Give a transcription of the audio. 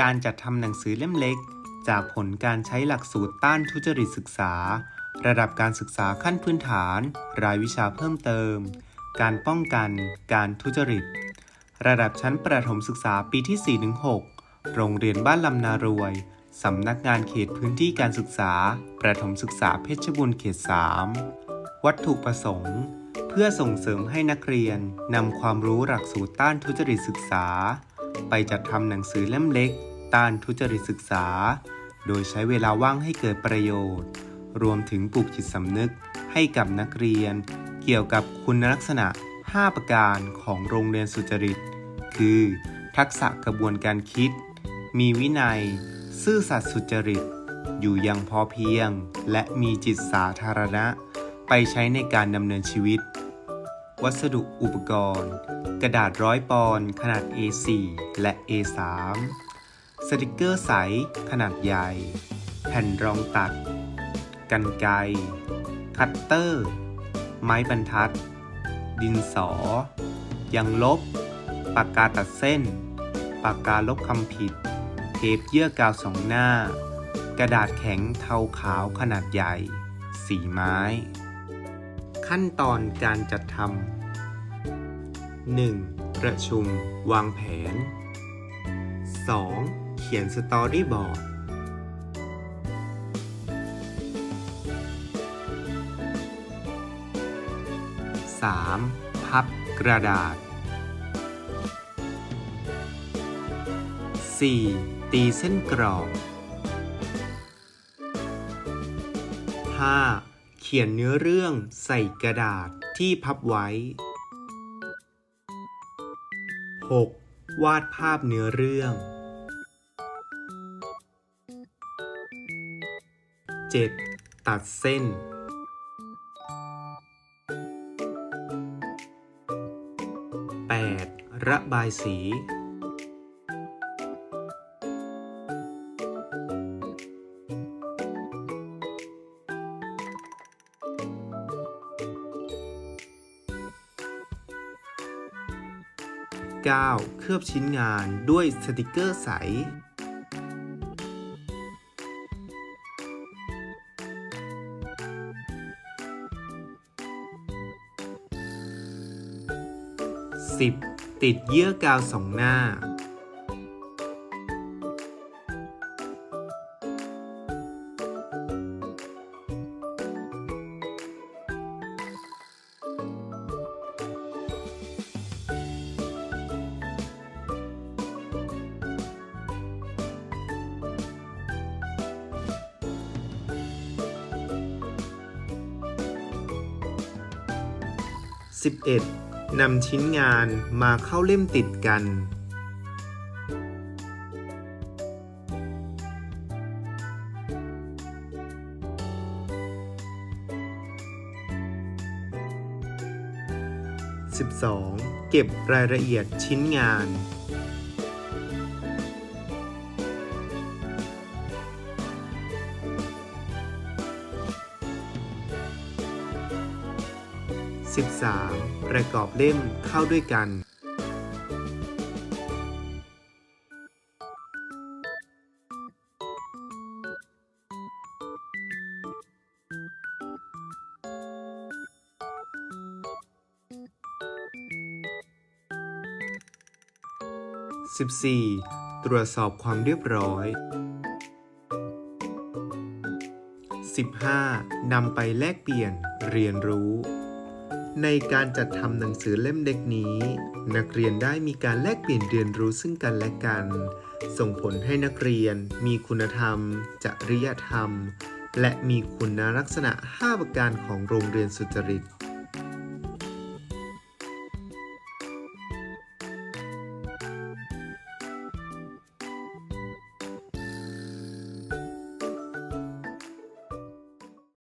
การจัดทำหนังสือเล่มเล็ก จากผลการใช้หลักสูตรต้านทุจริตศึกษา ระดับการศึกษาขั้นพื้นฐาน รายวิชาเพิ่มเติม การป้องกัน การทุจริต ระดับชั้นประถมศึกษาปีที่ 4-6 โรงเรียนบ้านลำนารวย สำนักงานเขตพื้นที่การศึกษา ประถมศึกษาเพชรบูรณ์เขต 3 วัตถุประสงค์ เพื่อส่งเสริมให้นักเรียนนำความรู้หลักสูตรต้านทุจริตศึกษา ไปจัดทำหนังสือเล่มเล็ก ต้านทุจริตศึกษา โดยใช้เวลาว่างให้เกิดประโยชน์ รวมถึงปลูกจิตสำนึกให้กับนักเรียน เกี่ยวกับคุณลักษณะ 5 ประการของโรงเรียนสุจริต คือ ทักษะกระบวนการคิด มีวินัย ซื่อสัตย์สุจริต อยู่อยังพอเพียง และมีจิตสาธารณะ ไปใช้ในการดำเนินชีวิต วัสดุอุปกรณ์ กระดาษร้อยปอนขนาด A4 และ A3 สติกเกอร์ใสขนาดใหญ่ แผ่นรองตัด กันไกรคัตเตอร์ ไม้บรรทัด ดินสอ ยังลบ ปากกาตัดเส้น ปากกาลบคำผิด เทปเยื่อกาวสองหน้า กระดาษแข็งเทาขาวขนาดใหญ่ สีไม้ ขั้นตอนการจัดทำ 1. ประชุม วางแผน 2. เขียนสตอรี่บอร์ด 3. พับกระดาษ 4. ตีเส้นกรอบ 5. เขียนเนื้อเรื่องใส่กระดาษที่พับไว้ 6. วาดภาพเนื้อเรื่อง 7. ตัดเส้น 8. ระบายสี 9. เคลือบชิ้นงานด้วยสติกเกอร์ใส 10. ติดเยื่อกาวสองหน้า 11. นำชิ้นงานมาเข้าเล่มติดกัน 12. เก็บรายละเอียดชิ้นงาน 13. ประกอบเล่มเข้าด้วยกัน 14. ตรวจสอบความเรียบร้อย 15. นำไปแลกเปลี่ยนเรียนรู้ ในการจัดทำหนังสือเล่มเด็กนี้ นักเรียนได้มีการแลกเปลี่ยนเรียนรู้ซึ่งกันและกัน ส่งผลให้นักเรียนมีคุณธรรม จริยธรรม และมีคุณลักษณะ 5 ประการของโรงเรียนสุจริต